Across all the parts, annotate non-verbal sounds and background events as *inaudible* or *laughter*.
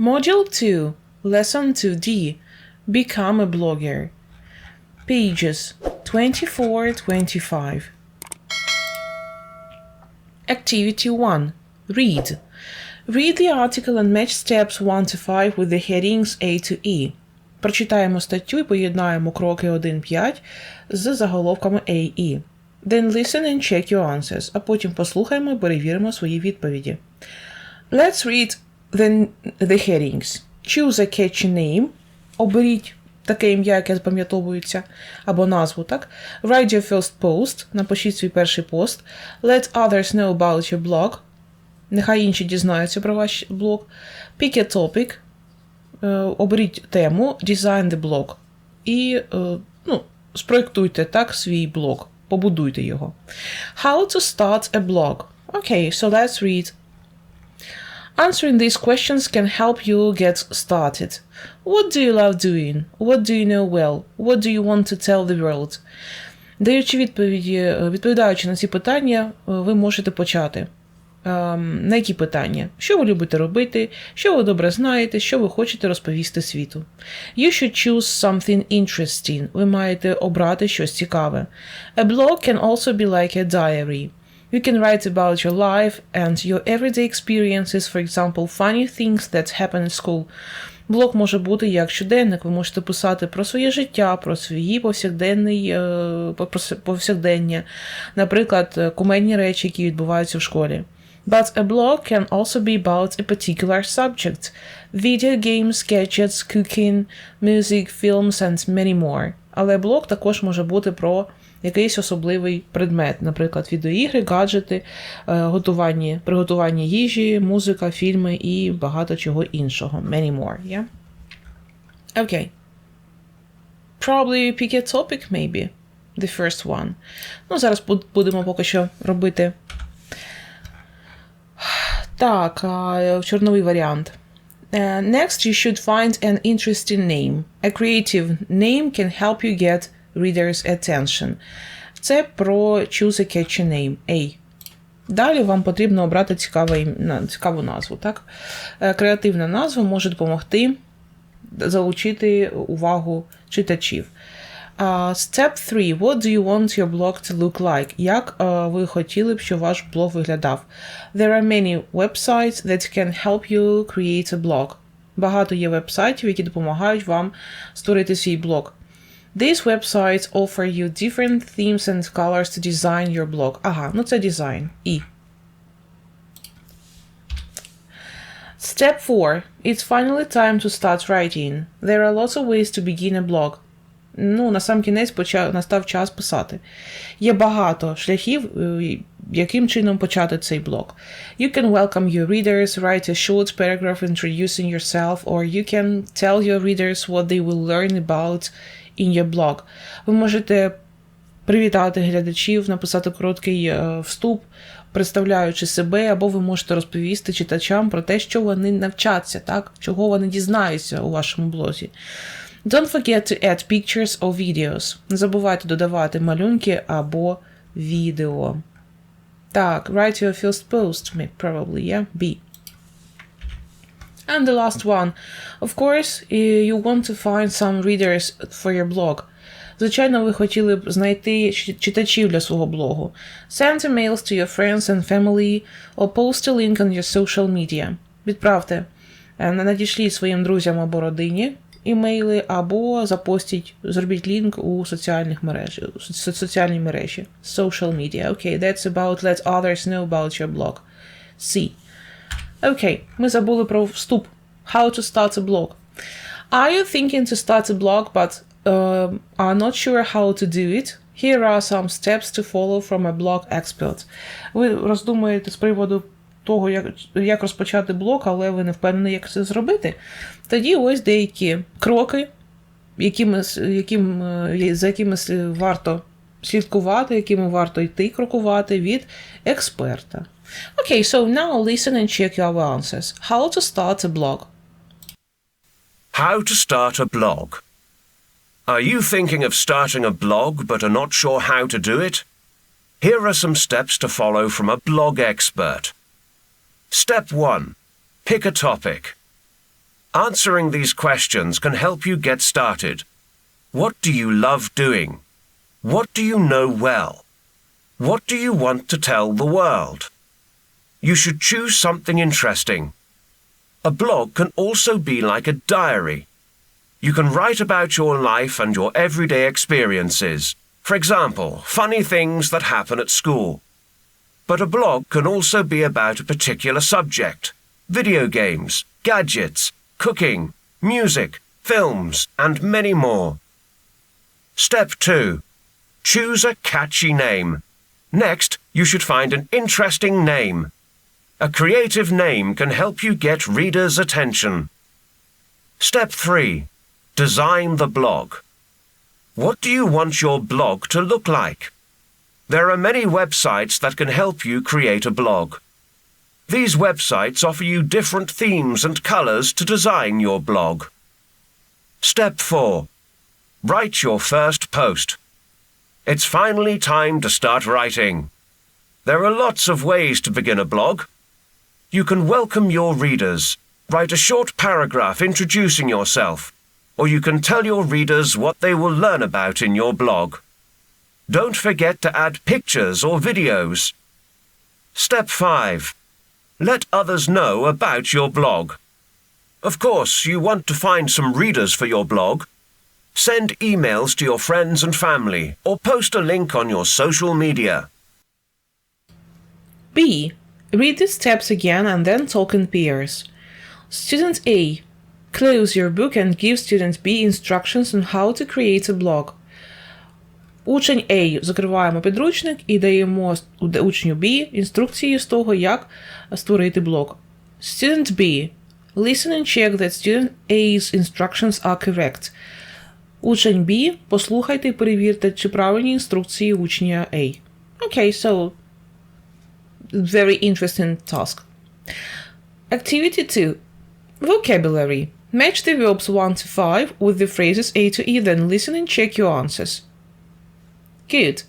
Module 2, Lesson 2D Become a blogger. Pages 24 25. Activity 1. Read. Read the article and match steps 1 to 5 with the headings A to E. Прочитаємо статтю і поєднаємо кроки 1-5 з заголовками A і E. Then listen and check your answers, а потім послухаємо і перевіримо свої відповіді. Let's read the, the headings. Choose a catchy name. Оберіть таке ім'я, яке запам'ятовується, або назву, так? Write your first post. Напишіть свій перший пост. Let others know about your blog. Нехай інші дізнаються про ваш блог. Pick a topic. Е, Оберіть тему. Design the blog. І е, ну, спроєктуйте так свій блог. Побудуйте його. How to start a blog. Okay, so let's read Answering these questions can help you get started. What do you love doing? What do you know well? What do you want to tell the world? Даючи відповіді, е, відповідаючи на ці питання, е, ви можете почати. Ем, На які питання? Що ви любите робити? Що ви добре знаєте, що ви хочете розповісти світу? You should choose something interesting. Ви маєте обрати щось цікаве. A blog can also be like a diary. You can write about your life and your everyday experiences, for example, funny things that happen at school. Блог може бути як щоденник, ви можете писати про своє життя, про свої повсякденний, е, про повсякдення, наприклад, е, кумедні речі, які відбуваються в школі. But a blog can also be about a particular subject video games, gadgets, cooking, music, films and many more. Але блог також може бути про якийсь особливий предмет, наприклад, відеоігри, гаджети, е, готування, приготування їжі, музика, фільми і багато чого іншого. Many more, yeah? Okay. Probably pick a topic, maybe. The first one. Ну, зараз будемо поки що робити. Так, чорновий варіант. Uh, next, you should find an interesting name. A creative name can help you get readers' attention. Це про choose a catchy name. A. Далі вам потрібно обрати цікаву назву. Так? Е, Креативна назва може допомогти залучити увагу читачів. Step 3. What do you want your blog to look like? Як е, ви хотіли б, щоб ваш блог виглядав? There are many websites that can help you create a blog. Багато є вебсайтів, які допомагають вам створити свій блог. These websites offer you different themes and colors to design your blog. Ага, ну це дизайн. І. Step 4. It's finally time to start writing. There are lots of ways to begin a blog. Ну, на сам кінець почав, настав час писати. Є багато шляхів, е, яким чином почати цей блог. You can welcome your readers, write a short paragraph introducing yourself, or you can tell your readers what they will learn about in your blog. Ви можете привітати глядачів, написати короткий е, вступ, представляючи себе, або ви можете розповісти читачам про те, що вони навчаться, так? чого вони дізнаються у вашому блозі. Don't forget to add pictures or videos. Не забувайте додавати малюнки або відео. Так, write your first post, probably, yeah? B. And the last one. Of course, eh, you want to find some readers for your blog. Звичайно, ви хотіли б знайти читачів для свого блогу. Send emails to your friends and family or post a link on your social media. Відправте, е, надішліть своїм друзям або родині імейли, або запостіть, зробіть лінк у соціальних мережі, у соці- мережі. Social media. Okay, that's about let others know about your blog. C. Окей, ми забули про вступ. How to start a blog. Are you thinking to start a blog but um, are not sure how to do it? Here are some steps to follow from a blog expert. Ви роздумуєте з приводу того, як, як розпочати блог, але ви не впевнені, як це зробити. Тоді ось деякі кроки, якими, яким, е, за якими варто слідкувати, якими варто йти крокувати від експерта. Okay, so now listen and check your answers. How to start a blog. How to start a blog. Are you thinking of starting a blog but are not sure how to do it? Here are some steps to follow from a blog expert. Step 1. Pick a topic. Answering these questions can help you get started. What do you love doing? What do you know well? What do you want to tell the world? You should choose something interesting. A blog can also be like a diary. You can write about your life and your everyday experiences. For example, funny things that happen at school. But a blog can also be about a particular subject video games, gadgets, cooking, music, films, and many more. Step 2. Choose a catchy name. Next, you should find an interesting name. A creative name can help you get readers' attention. Step 3. Design the blog. What do you want your blog to look like? There are many websites that can help you create a blog. These websites offer you different themes and colours to design your blog. Step 4. Write your first post. It's finally time to start writing. There are lots of ways to begin a blog. You can welcome your readers, write a short paragraph introducing yourself, or you can tell your readers what they will learn about in your blog. Don't forget to add pictures or videos. Step 5. Let others know about your blog. Of course, you want to find some readers for your blog. Send emails to your friends and family or post a link on your social media. B. Read the steps again and then talk in pairs. Student A. Close your book and give student B instructions on how to create a blog. Учень A закриваємо підручник і даємо учню B інструкції з того, як створити блог. Student B. Listen and check that student A's instructions are correct. Учень B. Послухайте і перевірте, чи правильні інструкції учня A. Okay, so very interesting task. Activity 2. Vocabulary. Match the verbs 1 to 5 with the phrases A to E, then listen and check your answers. Good.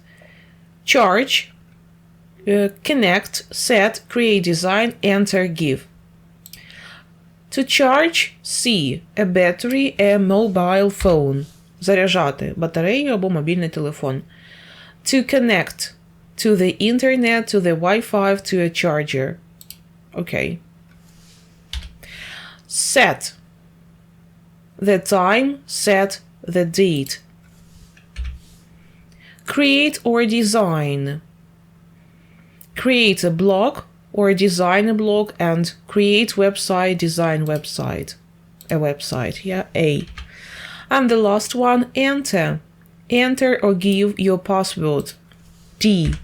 Charge, uh, connect, set, create design, enter, give. To charge C. A battery, a mobile phone. Заряджати батарею або мобільний телефон. To connect to the internet, to the Wi-Fi, to a charger. Okay. Set. The time, set the date. Create or design. Create a blog or design a blog and create website, design website. A website, yeah, A. And the last one, enter. Enter or give your password. D.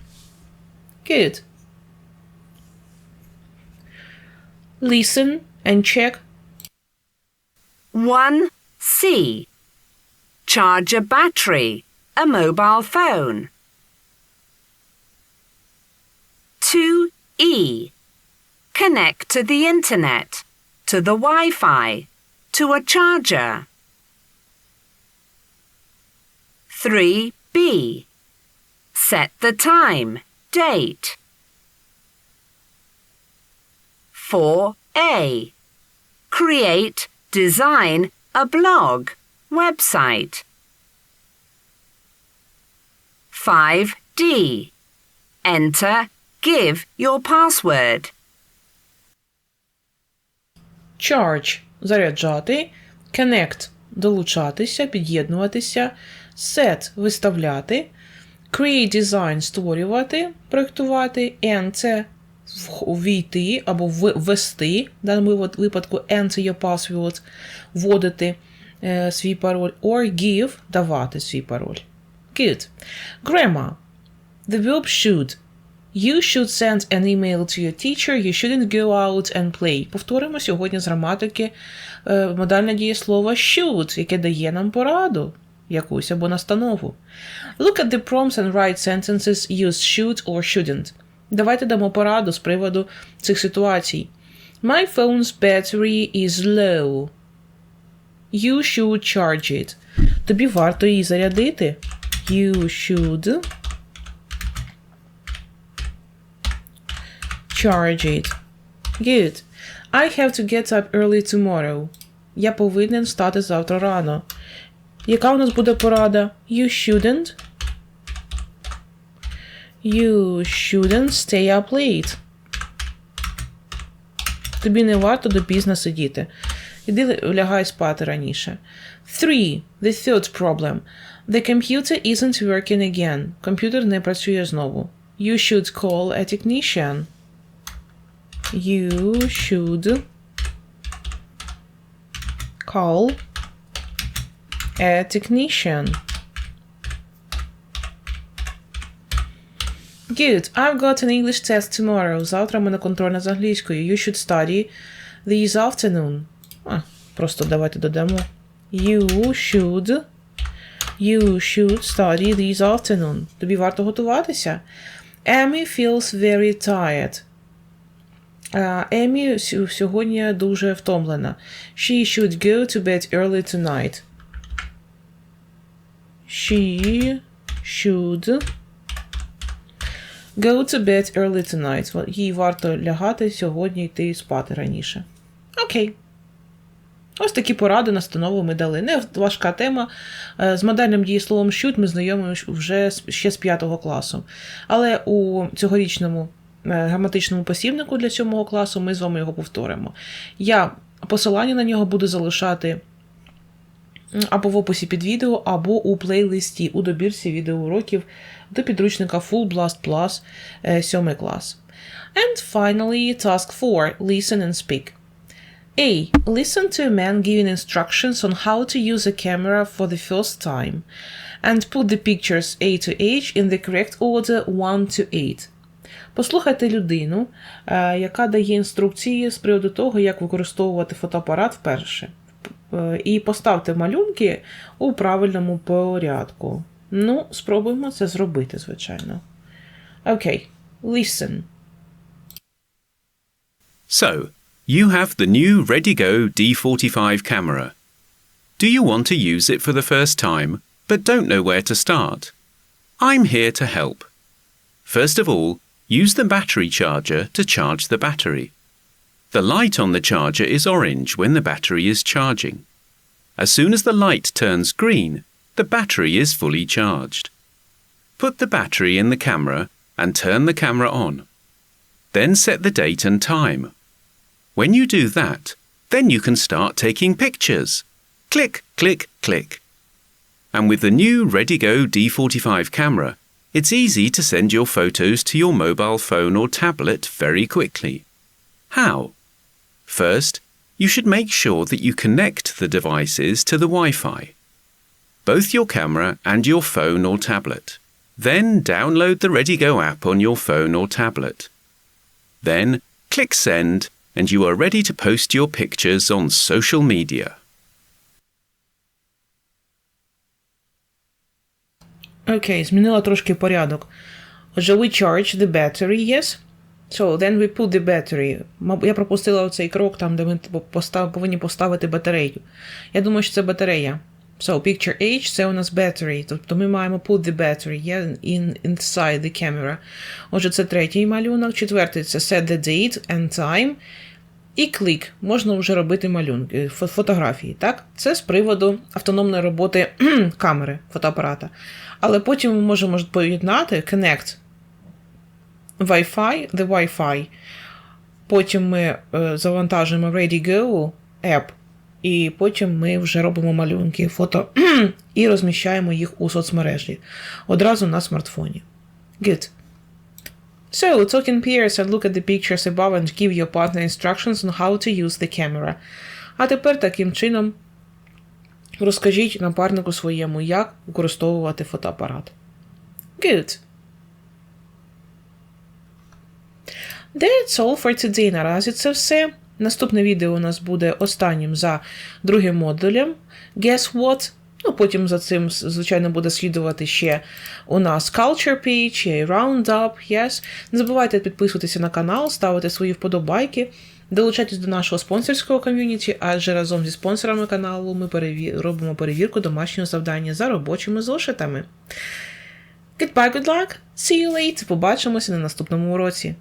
Good. Listen and check 1C. Charge a battery, a mobile phone. 2E. Connect to the internet, to the Wi Fi, to a charger. 3B. Set the time, date. 4A. Create, design a blog, website. 5D. Enter, give your password. Charge заряджати, connect долучатися, під'єднуватися, set виставляти, create design створювати, проєктувати, enter ввійти або ввести, в даному випадку enter your password, вводити е, свій пароль, or give давати свій пароль. Good. Grammar. The verb should. You should send an email to your teacher. You shouldn't go out and play. Повторимо сьогодні з граматики е, модальне дієслово should, яке дає нам пораду якусь або настанову. Look at the prompts and write sentences use should or shouldn't. Давайте дамо пораду з приводу цих ситуацій. My phone's battery is low. You should charge it. Тобі варто її зарядити. You should charge it. Good. I have to get up early tomorrow. Я повинен встати завтра рано. Яка у нас буде порада? You shouldn't. You shouldn't stay up late. Тобі не варто допізно сидіти. Іди лягай спати раніше. 3. The third problem. The computer isn't working again. Комп'ютер не працює знову. You should call a technician. You should call a technician. Good. I've got an English test tomorrow. Завтра в мене контрольна з англійської. You should study this afternoon. А, просто давайте додамо. You should. You should study this afternoon. Тобі варто готуватися. Amy feels very tired. Емі сьогодні дуже втомлена. She should go to bed early tonight. She should go to bed early tonight. Їй варто лягати сьогодні йти спати раніше. Окей. Ось такі поради, настанови ми дали. Не важка тема. Е, З модельним дієсловом should ми знайомі вже ще з 5 класу. Але у цьогорічному е, граматичному посібнику для 7 класу ми з вами його повторимо. Я посилання на нього буду залишати або в описі під відео, або у плейлисті у добірці відеоуроків до підручника Full Blast Plus е, 7 клас. And finally, task 4. Listen and speak. A. Listen to a man giving instructions on how to use a camera for the first time, and put the pictures A to H in the correct order 1 to 8. Послухайте людину, е, яка дає інструкції з приводу того, як використовувати фотоапарат вперше. Е, І поставте малюнки у правильному порядку. Ну, спробуємо це зробити, звичайно. Окей, listen. So, you have the new ReadyGo D45 camera. Do you want to use it for the first time, but don't know where to start? I'm here to help. First of all, use the battery charger to charge the battery. The light on the charger is orange when the battery is charging. As soon as the light turns green, the battery is fully charged. Put the battery in the camera and turn the camera on. Then set the date and time. When you do that, then you can start taking pictures. Click, click, click. And with the new ReadyGo D45 camera, it's easy to send your photos to your mobile phone or tablet very quickly. How? First, you should make sure that you connect the devices to the Wi Fi, both your camera and your phone or tablet. Then download the ReadyGo app on your phone or tablet. Then click send and you are ready to post your pictures on social media. Окей, змінила трошки порядок. Отже, we charge the battery, yes? So, then we put the battery. Я пропустила цей крок там, де ми постав, повинні поставити батарею. Я думаю, що це батарея. So, picture H це у нас battery. Тобто ми маємо put the battery in, inside the camera. Отже, це третій малюнок. Четвертий це set the date and time. І клік. Можна вже робити малюнки, фотографії. Так? Це з приводу автономної роботи *clears throat* камери фотоапарата. Але потім ми можемо поєднати connect Wi-Fi, the Wi-Fi. Потім ми е, завантажуємо ReadyGo app, і потім ми вже робимо малюнки, фото *clears throat* і розміщаємо їх у соцмережі одразу на смартфоні. Good. So, talk in pairs and look at the pictures above and give your partner instructions on how to use the camera. А тепер таким чином розкажіть напарнику своєму, як використовувати фотоапарат. Good. That's all for today. Наразі це все. Наступне відео у нас буде останнім за другим модулем. Guess what? Ну, потім за цим, звичайно, буде слідувати ще у нас Culture Page, Roundup, yes. Не забувайте підписуватися на канал, ставити свої вподобайки, долучайтесь до нашого спонсорського ком'юніті, адже разом зі спонсорами каналу ми переві... робимо перевірку домашнього завдання за робочими зошитами. Goodbye, good luck! See you later! Побачимося на наступному уроці.